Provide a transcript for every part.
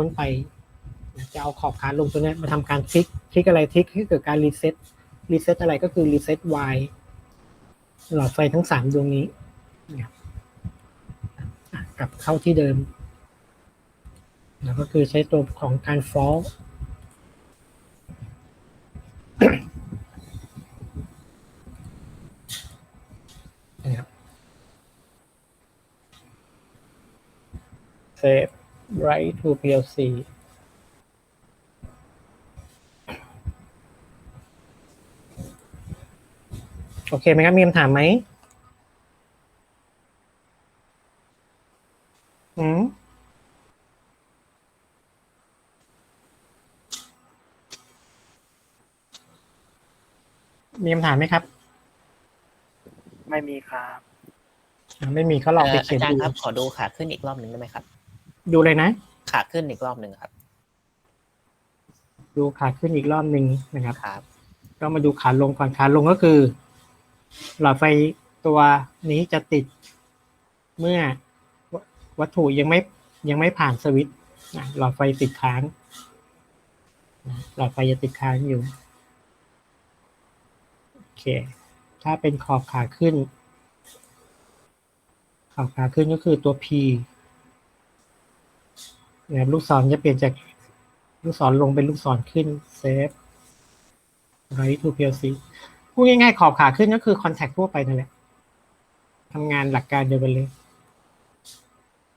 พ้นไป จะเอาขอบขาลงตัวนี้มาทำการคลิก คลิกอะไรคลิกให้เกิดการรีเซ็ตรีเซ็ตอะไรก็คือรีเซ็ต Y หลอดไฟทั้งสามดวงนี้นะครับอะกลับเข้าที่เดิม แล้วก็คือใช้ตัวของการ fall นะครับ save write to PLC โอเคไหมครับ มีคำถามไหมอืมมีคำถามไหมครับ ไม่มีครับอะไม่มีก็ลองไปเอ่อเขียนอาจารดูย์ครับ ขอดูขาขึ้นอีกรอบหนึ่งได้ไหมครับ ดูเลยนะ ขาขึ้นอีกรอบหนึ่งครับดูขาขึ้นอีกรอบหนึ่งนะครับ ครับก็มาดูขาลงก่อนขาลงก็คือ หลอดไฟตัวนี้จะติดเมื่อววัตถุยังไม่ยังไม่ผ่านสวิตช์นะหลอดไฟติดค้างนะหลอดไฟจะติดค้างอยู่โอเค ถ้าเป็นขอบขาขึ้น ขอบขาขึ้นก็คือตัว P นะครับลูกศรจะเปลี่ยนจากลูกศรลงเป็นลูกศรขึ้นเซฟ right to PLC พูดง่ายๆขอบขาขึ้นก็คือ contact ทั่วไปนั่นแหละทำงานหลักการเดียวกันเลย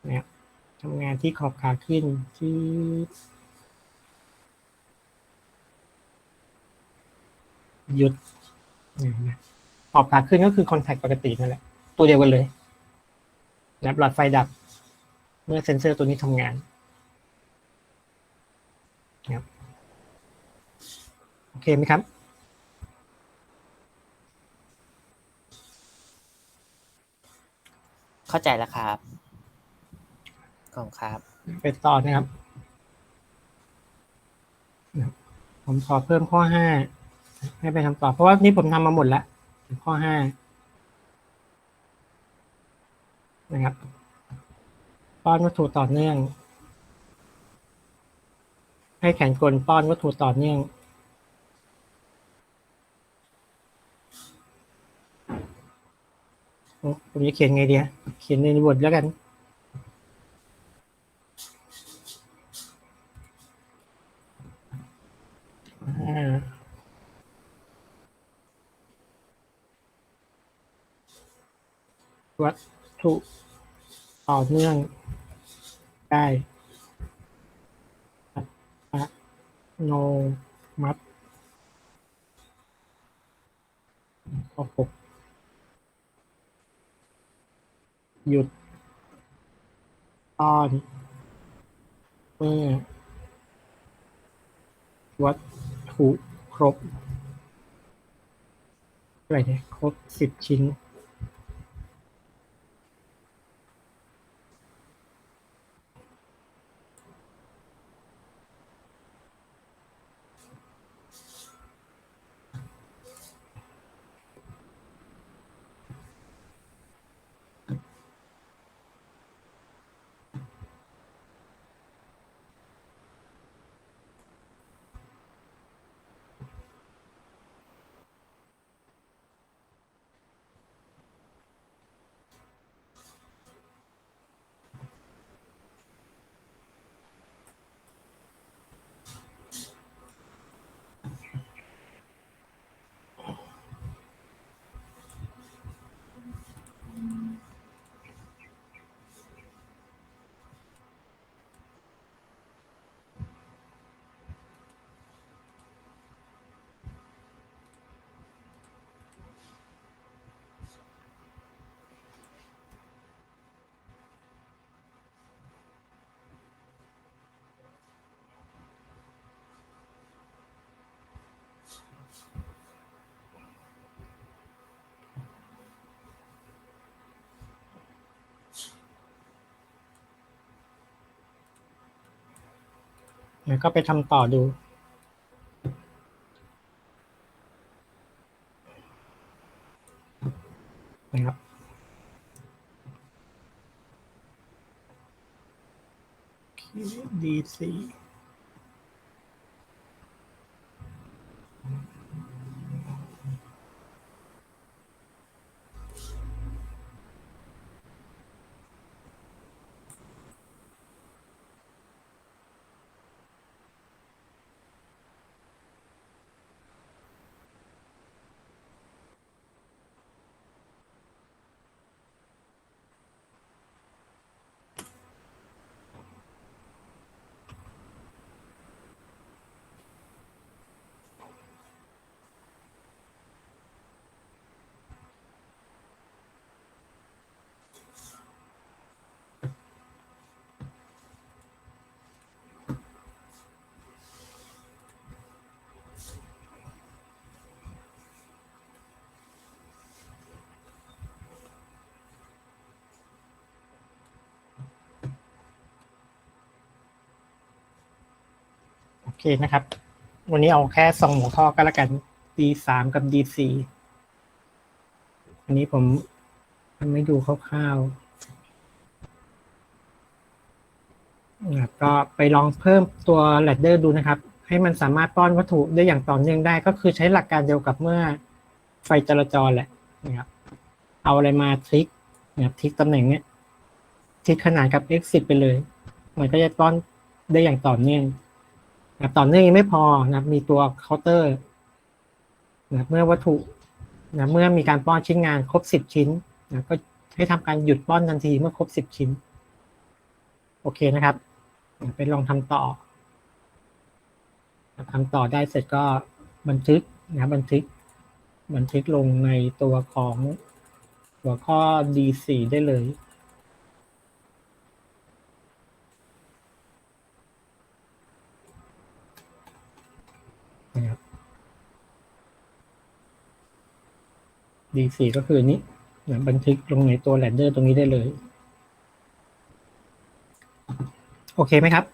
นะครับทำงานที่ขอบขาขึ้นที่หยุดนะขอบขาขึ้นก็คือ contact ปกตินั่นแหละ ตัวเดียวกันเลยนะครับหลอดไฟดับ เมื่อเซ็นเซอร์ตัวนี้ทำงาน โอเคไหมครับเข้าใจแล้วครับขอบคุณครับ ไปต่อนะครับ ผมขอเพิ่มข้อห้าให้ไปทำต่อ เพราะว่านี่ผมทำมาหมดแล้ว ข้อห้านะครับป้อนวัตถุต่อเนื่อง ให้แขนกลป้อนวัตถุต่อเนื่องผมจะเขียนไงเดียเขียนในบทแล้วกัน วัตถุต่อเนื่องได้ โนมัติข้อหกหยุดตอนเมื่อวัตถุครบอะไรเนี่ยครบสิบชิ้น แล้วก็ไปทำต่อดู นะครับ ดี สี่โอ เคนะครับ วันนี้เอาแค่สองหัวข้อก็แล้วกัน D สามกับ D สี่อันนี้ผมทำให้ดูคร่าวๆนะก็ไปลองเพิ่มตัวแ a ดเดอร์ดูนะครับ ให้มันสามารถป้อนวัตถุได้อย่างต่อเนื่องได้ ก็คือใช้หลักการเดียวกับเมื่อไฟจราจรแหละนะครับ เอาอะไรมาทริกนะครับทริกตำแหน่งเนี้ยทริกขนาดกับ exit ไปเลย มันก็จะป้อนได้อย่างต่อเนื่อง นะครับต่อเนื่องยังไม่พอนะครับมีตัวเคาน์เตอร์นะเมื่อวัตถุนะเมื่อมีการป้อนชิ้นงานครบสิบชิ้นนะก็ให้ทำการหยุดป้อนทันทีเมื่อครบสิบชิ้น โอเคนะครับไปลองทำต่อทำต่อได้เสร็จก็บันทึกนะบันทึก บันทึกลงในตัวของหัวข้อ D4 ได้เลย นะครับ D4 ก็คืออนนี้นะบันทึกลงในตัวแ a นเดอร์ตรงนี้ได้เลย โอเคไหมครับ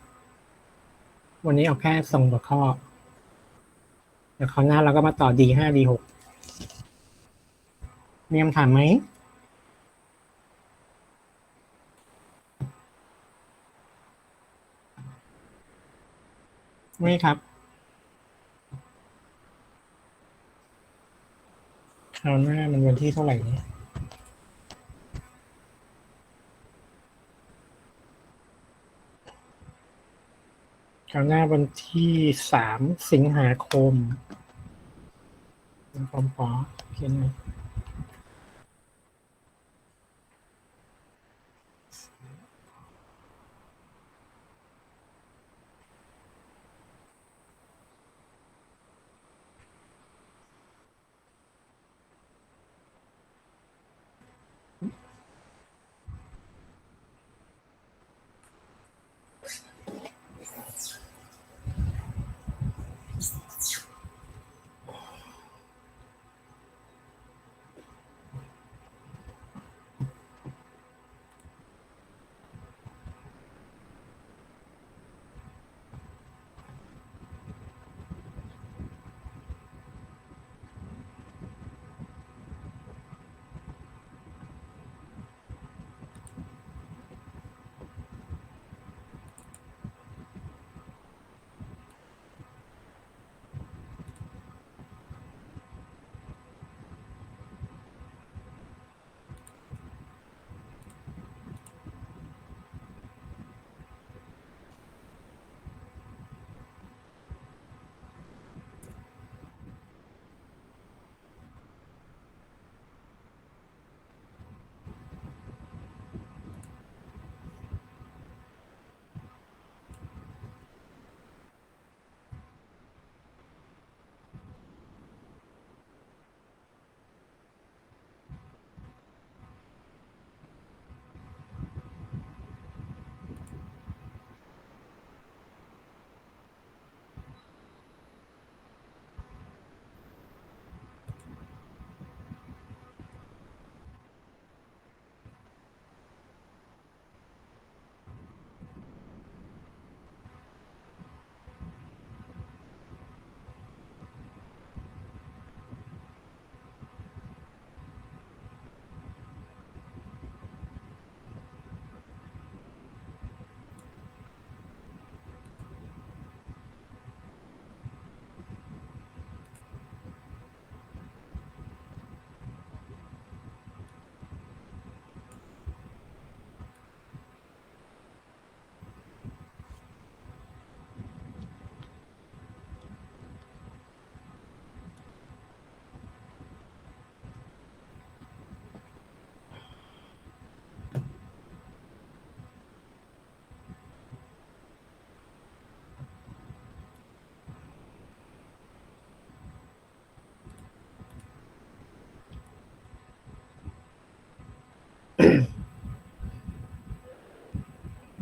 วันนี้เอาแค่ส่งหัวข้อเดี๋ยวคราวหน้าเราก็มาต่อ D5 D6 มีคำถามไหมไม่ครับ คราวหน้ามันวันที่เท่าไหร่เนี่ยคราวหน้าวันที่สามสิงหาคมพร้อมปอเขียนไหม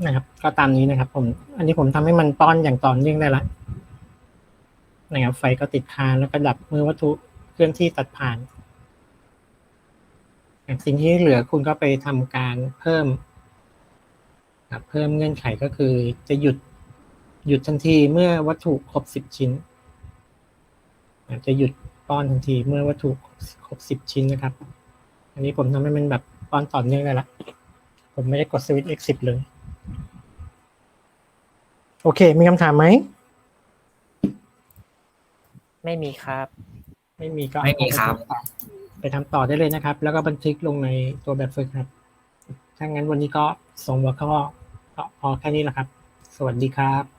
นะครับ ก็ตามนี้นะครับ ผม อันนี้ผมทำให้มันป้อนอย่างต่อเนื่องได้ละนะครับ ไฟก็ติดค้างแล้วก็ดับมือวัตถุเคลื่อนที่ตัดผ่าน สิ่งที่เหลือคุณก็ไปทำการเพิ่มเพิ่มเงื่อนไขก็คือจะหยุดหยุดทันทีเมื่อวัตถุครบสิบชิ้น จะหยุดป้อนทันทีเมื่อวัตถุครบสิบชิ้นนะครับ อันนี้ผมทำให้มันแบบ ป้อนต่อเนื่องได้ละ ผมไม่ได้กดสวิตช์ exit เลย โอเค มีคำถามไหม ไม่มีครับ ไม่มีก็ไม่มีครับ ไปทำต่อได้เลยนะครับ แล้วก็บันทึกลงในตัวแบบฝึกครับ ถ้างั้นวันนี้ก็ส่งหัวข้อก็พอแค่นี้แหละครับ สวัสดีครับ